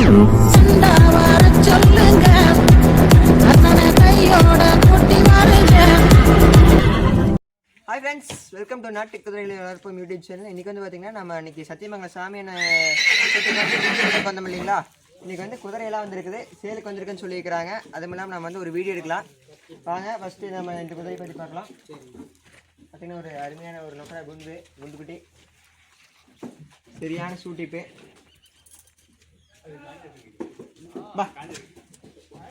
Hi friends welcome to நாட்டு குதிரைகளை வளர்ப்போம் யூடியூப் சேனல் இன்றைக்கி வந்து பார்த்தீங்கன்னா நம்ம இன்னைக்கு சத்தியமங்கல சாமியான வந்தோம் இல்லைங்களா? இன்றைக்கி வந்து குதிரையெல்லாம் வந்திருக்குது. சேலுக்கு வந்திருக்குன்னு சொல்லியிருக்கிறாங்க. அதுவும் இல்லாமல் நம்ம வந்து ஒரு வீடியோ எடுக்கலாம். வாங்க ஃபஸ்ட்டு நம்ம இந்த குதிரை பற்றி பார்க்கலாம். பார்த்தீங்கன்னா ஒரு அருமையான ஒரு நொக்கரா குண்டு குண்டுக்குட்டி சரியான சூட்டிப்பு.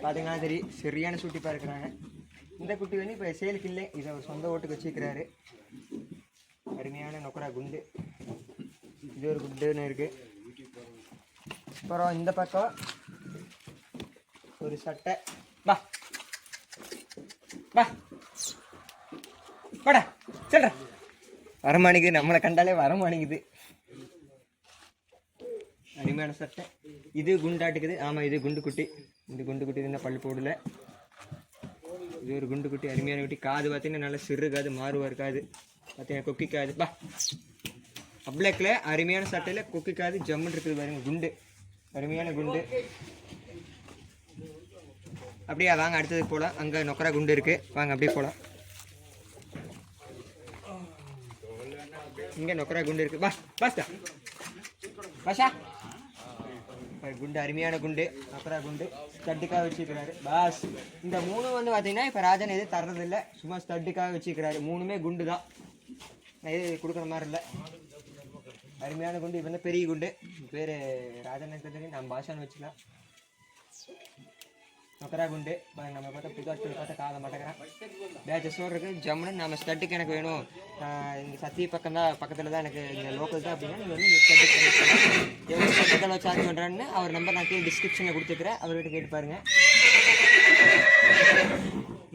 பார்த்தீங்கன்னா தெரியும் சரியான சூட்டிப்பாக இருக்கிறாங்க இந்த குட்டி வந்து இப்போ சேலுக்கு இல்லை. இதை அவர் சொந்த ஓட்டுக்கு வச்சுக்கிறாரு. அருமையான நொக்கரா குண்டு. இது ஒரு குண்டுன்னு இருக்குது அப்புறம் இந்த பக்கம் ஒரு சட்டை. பா பா வாடா சொல்ற. வரமாணிக்குது நம்மளை கண்டாலே வரமாணிக்குது அருமையான சட்டை. இது குண்டாட்டுக்குது. ஆமாம் இது குண்டு குட்டி இந்த குண்டு குட்டி இருந்தால் பல் போடல. இது ஒரு குண்டு குட்டி அருமையான குட்டி. காது பார்த்தீங்கன்னா நல்லா சிறு காது மாறுவா இருக்காது. பார்த்தீங்கன்னா கொக்கி காது. பா. அப்ளக்கில் அருமையான சட்டையில் கொக்கி காது ஜம்முன்னு இருக்குது பாருங்க குண்டு. அருமையான குண்டு. அப்படியே வாங்க அடுத்தது போகலாம் அங்கே நொக்கரா குண்டு இருக்குது வாங்க அப்படியே போகலாம் இங்கே நொக்கரா குண்டு இருக்குது பா பாஸ்டா. பாஷா. குண்டு அருமையான குண்டு அப்புறம் குண்டு ஸ்டட்டுக்காக வச்சுக்கிறாரு பாஸ் இந்த மூணு வந்து பார்த்தீங்கன்னா இப்போ ராஜன் எதுவும் தர்றதில்ல. சும்மா ஸ்டட்டுக்காக வச்சுக்கிறாரு மூணுமே குண்டு தான் எது கொடுக்குற மாதிரி இல்லை. அருமையான குண்டு இது வந்து பெரிய குண்டு. பேர் ராஜன் தெரியும் நம்ம பாஷான்னு வச்சுக்கலாம். நொக்கரா குண்டு நம்ம பார்த்தா புது பார்த்தா காதை மாட்டேங்கிறான் பேச்சஸோடு இருக்குது ஜம்முன்னு நம்ம ஸ்டட்டுக்கு எனக்கு வேணும். இங்கே சத்தி பக்கம் தான் பக்கத்தில் தான் எனக்கு இங்கே லோக்கல் தான் அப்படின்னா நீங்கள் வந்து ஸ்டட்டுக்கு எவ்வளோ பக்கத்தில் சார்ஜ் பண்ணுறான்னு அவர் நம்பர் நான் கீழே டிஸ்கிரிப்ஷனில் கொடுத்துக்கிறேன். அவர்கிட்ட கேட்டு பாருங்க.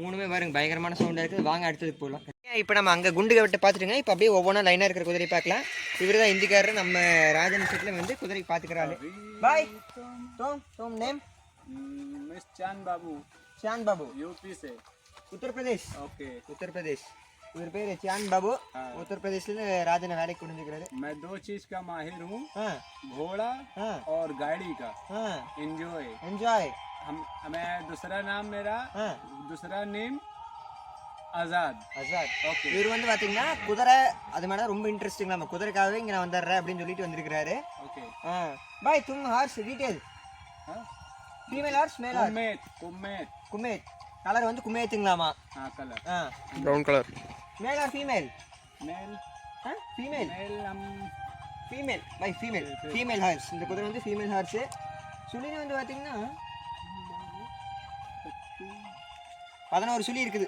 மூணுமே பாருங்க பயங்கரமான சவுண்டாக இருக்குது வாங்க அடுத்ததுக்கு போகலாம் இப்போ நம்ம அங்கே குண்டு விட்டு பார்த்துட்டுங்க. இப்போ அப்படியே ஒவ்வொன்றா லைனாக இருக்கிற குதிரை பார்க்கலாம். இவர் தான் இந்திக்காரர். நம்ம ராஜன் செட்டில் வந்து குதிரை பார்த்துக்கிறாரு பாய் டோம் டோம் நேம் मिस चांद बाबू ஷான் பாபு यूपी से உத்தரப்பிரதேஷ் ओके உத்தரப்பிரதேஷ் இவர் பேர் சியான் பாபு உத்தரப்பிரதேஷ்ல ராஜனை வேலைக்கு கொண்டுக்கிறாரு मैं दो चीज का माहिर हूँ ஆ घोड़ा ஆ और गाड़ी का ஆ एंजॉय என்ஜாய் हम मैं दूसरा नाम मेरा ஆ दूसरा नेम आजाद அசாத் ओके இவர் வந்து பாத்தீங்கன்னா குதிரை அது மேலே ரொம்ப இன்ட்ரெஸ்டிங் நம்ம குதிரைக்காகவே இங்கே நான் வந்துடுறேன் அப்படின்னு சொல்லிட்டு வந்திருக்கிறாரு ओके ஆ பாய் தும் ஹார்ஸ் டீடைல் हाँ? ஃபீமேல் ஆர் ஸ்மேல் ஆர் குமேத் குமேத் குமேத் கலர் வந்து குமேத்துங்களாமா ஆ colour. Ah. Brown colour male or female male. Ah female male நம். ஃபீமேல் பை ஃபீமேல் ஃபீமேல் ஹார்ஸ் இந்த குதிரை வந்து ஃபீமேல் ஹார்ஸு சுழினு வந்து பார்த்தீங்கன்னா பதினோரு சுளி இருக்குது.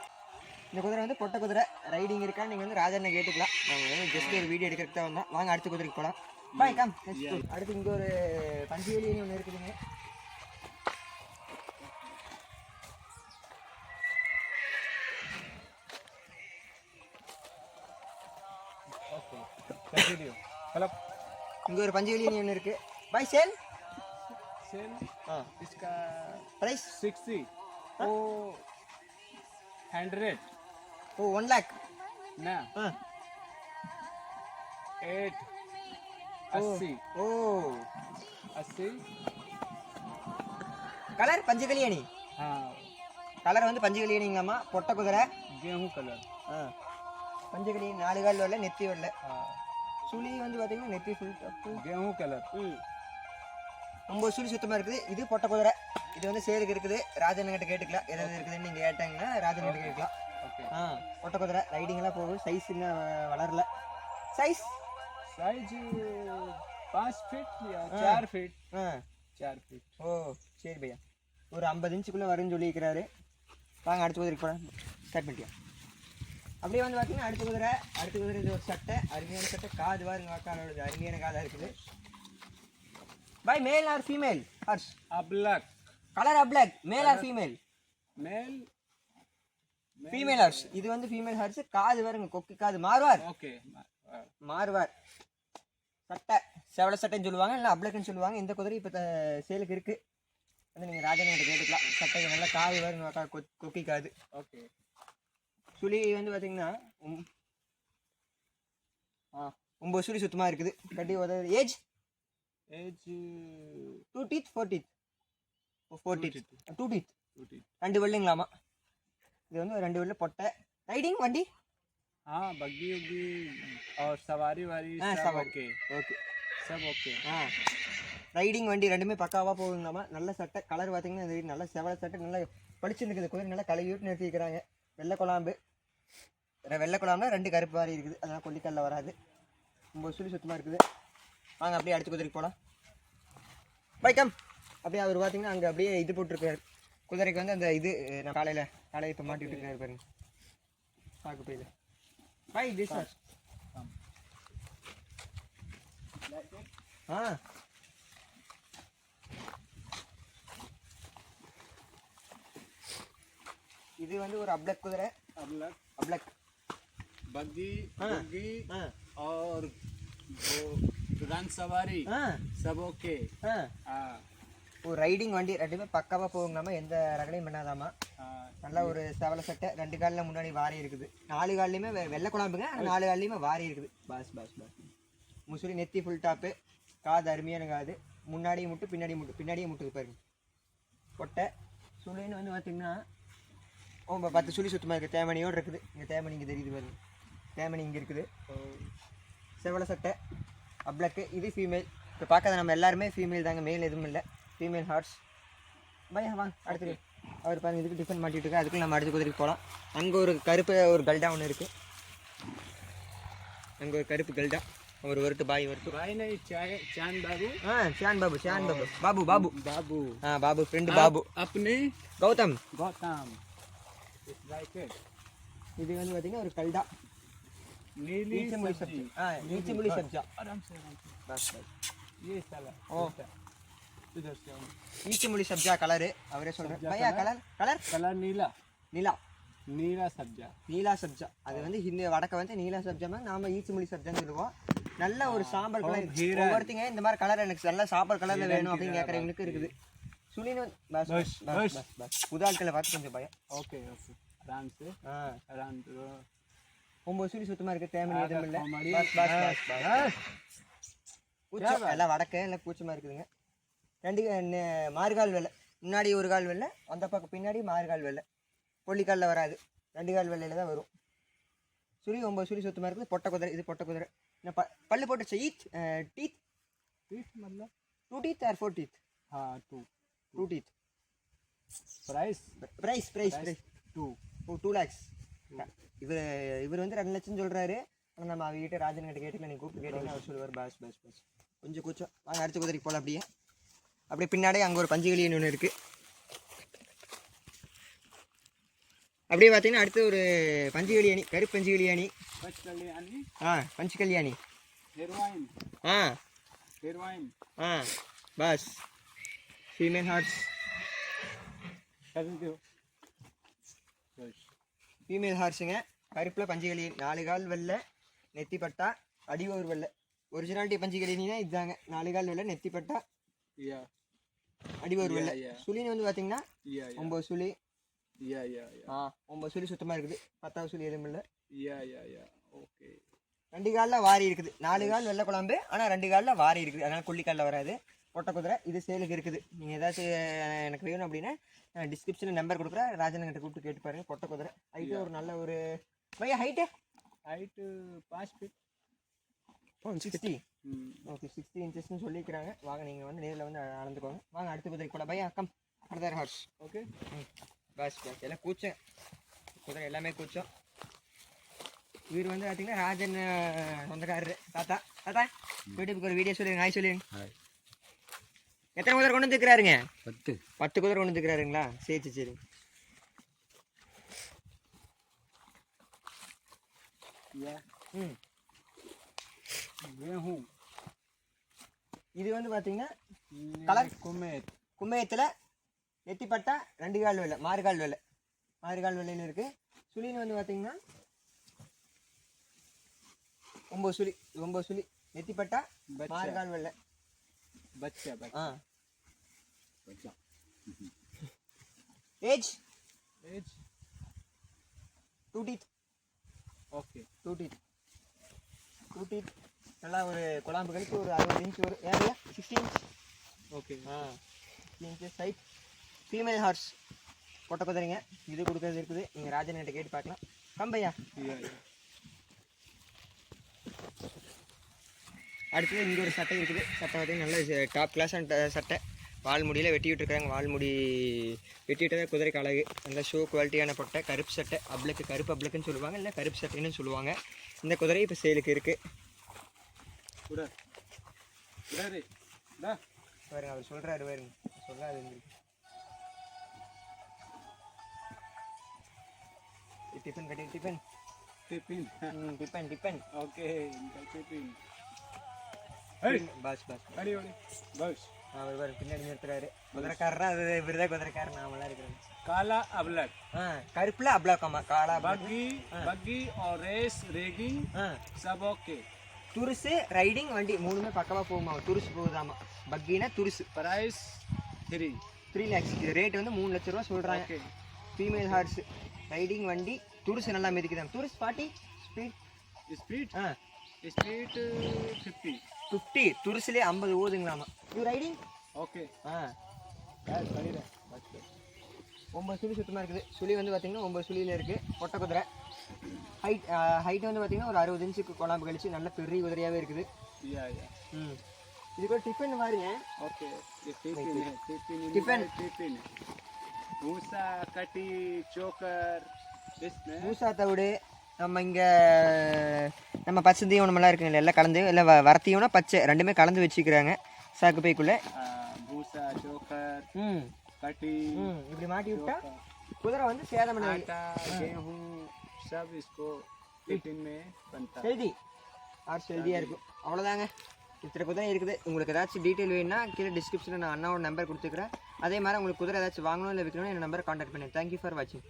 இந்த குதிரை வந்து பொட்ட குதிரை. ரைடிங் இருக்கா? நீங்கள் வந்து ராஜனை கேட்டுக்கலாம். நாங்கள் வந்து ஜஸ்ட் ஒரு வீடியோ எடுக்கிறதுக்கு தான் வந்தோம். வாங்க அடுத்த குதிரைக்கு போகலாம் பாய் கம் அடுத்து இங்கே ஒரு பஞ்சவேலியன்னு ஒன்று இருக்குதுங்க இங்கே ஒரு பஞ்சுவேலி ஒன்று இருக்குது பாய் சேல் सेल ஆ इसका price sixty oh hundred oh one lakh ना ஆ एट अस्सी ஓ अस्सी கலர் பஞ்சு கல்யாணி हाँ கலர் வந்து பஞ்சு கல்யாணிங்களாமா பொட்டை குதிரை गेहूं कलर ஆ பஞ்சு கல்யாணி நாலு கால் வரல நெத்தி வரல हाँ சுழி வந்து பார்த்தீங்கன்னா நெத்தி ஃபுல் கேமு கலர் ம். ஒம்பது சுழி சுத்தமாக இருக்குது. இது பொட்டை குதிரை. இது வந்து சேருக்கு இருக்குது. ராஜன் கிட்ட கேட்டுக்கலாம். எதாவது இருக்குதுன்னு நீங்கள் கேட்டாங்கன்னா ராஜன் கிட்ட கேட்கலாம். ஆ பொட்டை குதிரை. ரைடிங்கெல்லாம் போகும் சைஸ் இன்னும் வளரல. Size size pass fit sir fit ஆ. சார் ஃபிட் ஓ சரி பையா. ஒரு ஐம்பது இன்ச்சுக்குள்ளே வரும்னு சொல்லியிருக்கிறாரு. வாங்க அடுத்த குதிரைக்கு போகிறேன் ஸ்டார்ட் பண்ணிட்டியா அப்படியே வந்து பார்த்தீங்கன்னா அடுத்த குதிரை அடுத்த குதிரை இது ஒரு சட்டை அருமையான சட்டை. காது பாருங்க வாக்காளோடது அருமையான காதாக இருக்குது. பை மேல் ஆர் ஃபீமேல் ஹர்ஷ் அப்ளாக் colour அப்ளாக் male or female male female Harsh இது வந்து ஃபீமேல் ஹர்ஷ் காது பாருங்க கொக்கு காது. மாறுவார்? ஓகே மாறுவார். சட்டை. செவல சட்டைன்னு சொல்லுவாங்க இல்லை அப்ளக்குன்னு சொல்லுவாங்க. இந்த குதிரை இப்போ சேலுக்கு இருக்குது வந்து நீங்கள் ராஜன் கேட்டுக்கலாம். சட்டை நல்லா காது வருங்க கொக்கி காது. ஓகே சுழி வந்து பார்த்தீங்கன்னா உம், ஆ ஒம்பது சுழி சுத்தமாக இருக்குது கட்டி உதவு age age two teeth four teeth four teeth two teeth टूटी ரெண்டு வெள்ளைங்களாமா இது வந்து ஒரு ரெண்டு வெள்ளை பொட்டை ரைடிங் வண்டி हाँ बग्गी उग्गी और सवारी वारी हाँ, सब सवारी। ओके ஓகே सब ओके ஆ ரைடிங் வண்டி ரெண்டுமே பக்காவாக போகுங்களாமா நல்ல சட்டை கலர் பார்த்தீங்கன்னா இது நல்ல செவல சட்டை நல்லா பளிச்சு இருக்குது குதிரை நல்லா கழுவி விட்டு நிறுத்திக்கிறாங்க வெள்ளை குழாம்பு ரெ- வெள்ளை குழாமில் ரெண்டு கருப்பு வாரி இருக்குது. அதெல்லாம் கொல்லிக்கல்ல வராது. ரொம்ப சுழி சுத்தமாக இருக்குது. வாங்க அப்படியே அடிச்சு குதிரைக்கு போகலாம் பைக்கம் அப்படியே அவர் பார்த்தீங்கன்னா அங்கே அப்படியே இது போட்டிருக்காரு. குதிரைக்கு வந்து அந்த இது நான் காலையில் காலையில் இப்போ மாட்டிட்டு இருக்கிறாரு பாருங்க. பார்க்க போயில. பை திஸ் சார் ஆ. இது வந்து ஒரு அப்ளக் குதிரை. அப்ளக். அப்ளக். बग्गी हाँ। बुग्गी ஆ और वो दुकान सवारी ஆ सब ओके ஆ हाँ ஒரு ரைடிங் வண்டி ரெண்டுமே பக்காவாக போகுங்களாமா எந்த ரகலையும் பண்ணாதாமா हाँ நல்ல ஒரு செவல சட்டை ரெண்டு காலில் முன்னாடி வாரி இருக்குது நாலு கால்லையுமே வெ- வெள்ளை குழம்புங்க ஆனா நாலு கால்லையுமே வாரி இருக்குது பாஸ் பாஸ் பாஸ் முசுரி நெத்தி ஃபுல் டாப்பு காது அருமையான காது முன்னாடி முட்டு பின்னாடி முட்டு பின்னாடியே முட்டுது பாருங்க கொட்டை சுழின்னு வந்து பார்த்தீங்கன்னா ஓ ப- பத்து சுழி சுத்தமாக இருக்குது தேமணியோடு இருக்குது இங்கே தேமணி இங்கே தெரியுது பாருங்க டேமனி இங்கே இருக்குது. செவல சட்டை அப்ளக்கு இது ஃபீமேல் இப்போ பார்க்காத நம்ம எல்லாருமே ஃபீமேல் தாங்க மேல் எதுவும் இல்லை. ஃபீமேல் ஹார்ட்ஸ் பையா வாங்க அடுத்து அவர் பாருங்க இதுக்கு டிஃபன் மாட்டிகிட்டு இருக்கு அதுக்குள்ள நம்ம அடுத்து குதிரைக்கு போகலாம் அங்கே ஒரு கருப்பு ஒரு கல்டா ஒன்று இருக்குது அங்கே ஒரு கருப்பு கல்டா. ஒரு ஒருட்டு பாய் ஒருட்டு ஷான் பாபு? ஆ ஷான் பாபு ஷான் பாபு. பாபு பாபு. பாபு. ஆ பாபு ஃப்ரெண்டு பாபு. அப்னே கௌதம். கௌதம். இது வந்து பார்த்தீங்கன்னா ஒரு கல்டா. नीचे मुड़ी सब्जी सब्जी हाँ नीचे मुड़ी सब्जा आराम से आराम से बस बस ये साला ओ। इधर से आओ। ஈச்சி முடி சப்ஜா கலரு அவரே சொல்கிறேன் பையா கலர் கலர் कलर नीला நிலா नीला सब्जा நீலா சப்ஜா அது வந்து ஹிந்தி வடக்க வந்து நீலா சப்ஜா நாம ஈச்சி முடி சப்ஜான்னு சொல்லுவோம் நல்ல ஒரு சாம்பல் கலர் ஹீரா. ஒவ்வொருத்தங்க இந்த மாதிரி கலர் எனக்கு நல்ல சாம்பல் கலர்ல வேணும் அப்படின்னு கேட்குறவங்களுக்கு இருக்குது சுனின் வந்து- bus bus bus, bus bus. Bus bus புது ஆட்களை பார்த்து கொஞ்சம் பயம் ओके ओके आराम से ஆ आराम ஒன்பது சுழி சுத்தமாக இருக்குது தேமனி எதுவும் இல்லை. கூச்சம் எல்லாம் வடக்க எல்லாம் கூச்சமாக இருக்குதுங்க. ரெண்டு மார்கால் வெள்ளை. முன்னாடி ஒரு கால் வெள்ளை அந்த பக்கம் பின்னாடி மார்கால் வெள்ளை. பொள்ளிக்காலில் வராது. ரெண்டு கால் வெள்ளையில் தான் வரும். சுழி ஒம்பது சுழி சுத்தமாக இருக்குது. பொட்டை குதிரை இது பொட்டை குதிரை. ப பல்லு போட்டு சீத் teeth. Teeth மத்தலப் two teeth or four teeth ah two two teeth price price price price two O two lakhs இவர் இவர் வந்து ரெண்டு லட்சம் சொல்கிறாரு ஆனால் நம்ம அவர்கிட்ட ராஜன் கிட்ட கேட்டுக்கலாம் நீங்கள் கூப்பிட்டு கேட்டீங்கன்னா அவர் சொல்லுவார் பாஸ் பாஸ் பாஸ். கொஞ்சம் கூச்சம். வாங்க அடுத்த குதிரைக்கு போகலாம் அப்படியே. அப்படியே பின்னாடி அங்கே ஒரு பஞ்சு பஞ்சுகளின்னு ஒன்று இருக்குது அப்படியே பார்த்தீங்கன்னா அடுத்து ஒரு பஞ்சு கல்யாணி கரு பஞ்சு கல்யாணி. ஆ பஞ்சு கல்யாணி. ஆ. ஆ பாஸ். ஃபீமேல் ஹார்ட்ஸ் ஃபீமேல் ஹார்ஸுங்க கருப்பில் பஞ்சுகளி நாலு கால் வெள்ளை நெத்தி பட்டா அடி ஒரு வெள்ளை. ஒரிஜினாலிட்டி பஞ்சுகளினா இதுதாங்க நாலு கால் வெள்ளை நெத்தி பட்டா அடி ஒரு வெள்ளை. சுழின்னு வந்து பார்த்தீங்கன்னா ஒம்பது சுழி. ஆ ஒம்பது சுழி சுத்தமாக இருக்குது. பத்தாவது சுழி எதுவும் ஓகே ரெண்டு காலில் வாரி இருக்குது. நாலு கால் வெள்ளை குழம்பு ஆனால் ரெண்டு காலில் வாரி இருக்குது. அதனால் கொல்லிக்காலில் வராது. ஒட்ட குதிரை இது சேலுக்கு இருக்குது. நீங்கள் ஏதாச்சும் எனக்கு வேணும் அப்படின்னா நான் டிஸ்கிரிப்ஷனில் நம்பர் கொடுக்குறேன். ராஜன் கூப்பிட்டு கேட்டு பாருங்க கொட்டை குதிரை. ஹைட்டு ஒரு நல்ல ஒரு பையன் height height pass fit one sixty okay sixty இன்ச்சஸ்னு சொல்லியிருக்கிறாங்க வாங்க நீங்கள் வந்து நேரில் வந்து அளந்துக்கோங்க. வாங்க அடுத்த குதிரை கூட. பையா come another horse okay boss boss எல்லாம் கூச்சம். குதிரை எல்லாமே கூச்சம். இவர் வந்து பார்த்தீங்கன்னா ராஜன் சொந்தக்காரரு. தாத்தா தாத்தா. யூடியூப்க்கு ஒரு வீடியோ சொல்லுங்க ஹாய் சொல்லுங்க. எத்தனை குதிரை கொண்டு வந்துருக்கிறாருங்க? பத்து. பத்து குதிரை கொண்டு வந்துருக்கிறாருங்களா? சரி சரி இது வந்து பார்த்தீங்கன்னா கலர் கும்பேர் கும்பேயத்தில் நெத்திப்பட்டா ரெண்டு கால் வெள்ளை மாறுகால் வெள்ளை. மாறுகால் வெள்ளைன்னு இருக்குது சுழின்னு வந்து பார்த்தீங்கன்னா ஒம்பது சுழி ஒம்பது சுழி. நெத்திப்பட்டா மாறுகால் வெள்ளை. பச்சை. ஆ. Age age two teeth okay two teeth two teeth நல்லா ஒரு குழாம்பு கழித்து ஒரு அறுபது இன்ச் ஒரு ஏரியா சிக்ஸ்டி இன்ச் ஓகே ஆ. சிக்ஸ்டி இன்ச்சஸ் ஃபீமேல் ஹார்ஸ் கொட்டை குதிரைங்க. இது கொடுக்கறது இருக்குது. நீங்கள் ராஜன் கிட்ட கேட்டு பார்க்கலாம். கம்பையா அடுத்தது இங்கே ஒரு சட்டை இருக்குது. சட்டை பார்த்தீங்கன்னா நல்ல டாப் கிளாஸ் அண்ட் சட்டை. வால் முடியில் வெட்டி விட்டுருக்காங்க வால் முடி வெட்டி விட்டதே குதிரைக்கு அழகு. நல்ல ஷோ குவாலிட்டியான பொட்டை கருப்பு சட்டை அப்ளக்கு கருப்பு அப்ளக்குன்னு சொல்லுவாங்க. இல்லை கருப்பு சட்டைன்னு சொல்லுவாங்க. இந்த குதிரை இப்போ சேலுக்கு இருக்குது. பாருங்க அவர் சொல்கிறாரு பாருங்க. சொல்கிறாரு டிஃபன் கட்டி டிஃபன். டிஃபன் டிஃபன் இந்த tipping. Hey, பாஸ் பாஸ் அடி, அடி. Bus. அவர் பின்னாடி நிறுத்துறாரு. குதிரைக்காரரா அது இவர் தான் குதிரைக்காரர் நாமெல்லாம் இருக்கிறோம். காலா அப்ளாக் ஆ கருப்பில் அப்ளாக்காமா காலா பக்கி பக்கி ஆர் ரேஸ் ரேகிங் சப் ஓகே துருசு ரைடிங் வண்டி மூணுமே பக்கமாக போகுமா? துருசு போகுதாமா? பக்கினா துருசு. Price three three lakhs rate வந்து மூணு லட்ச ரூபா சொல்கிறாங்க ஃபீமேல் ஹார்ஸ் ரைடிங் வண்டி துருசு நல்லா மிதிக்குதான் துருசு பாட்டி ஸ்பீட் ஸ்பீட் ஆ. ஸ்பீட் ஃபிஃப்டி ஃபிஃப்டி துருசுலே ஐம்பது ஓதுங்களாமா யூ ரைடிங் ஓகே ஆ. ஒம்பது சுழி சுத்தமாக இருக்குது. சுழி வந்து பார்த்தீங்கன்னா ஒம்பது சுழியில் இருக்குது ஒட்ட குதிரை. ஹைட் ஹைட் வந்து பார்த்திங்கன்னா ஒரு அறுபது இன்ச்சுக்கு குழம்பு கழிச்சு நல்ல பெரிய குதிரையாகவே இருக்குது. ம். இதுக்கு டிஃபன் மாதிரி ஓகே டிஃபன் டிஃபன் மூசா கட்டி சோக்கர் மூசா தவிடு. நம்ம இங்கே நம்ம பச்சை தீவனமெல்லாம் இருக்குங்க எல்லாம் கலந்து இல்லை வ வர தீவனம் பச்சை ரெண்டுமே கலந்து வச்சுக்கிறாங்க. சாக்கு பைக்குள்ளே ம். ம் இப்படி மாட்டி விட்டா குதிரை வந்து சேதம் செல்தி ஆறு செல்தியாக இருக்கும். அவ்வளோதாங்க இத்தனை குதிரை இருக்குது. உங்களுக்கு ஏதாச்சும் டீட்டெயில் வேணும்னா கீழே டிஸ்கிரிப்ஷனில் நான் அண்ணாவோட நம்பர் கொடுத்துக்கிறேன். அதே மாதிரி உங்களுக்கு குதிரை ஏதாச்சும் வாங்கணும் இல்லை விற்கணும் என் நம்பர் காண்டாக்ட் பண்ணேன் தேங்க்யூ ஃபார் வாட்சிங்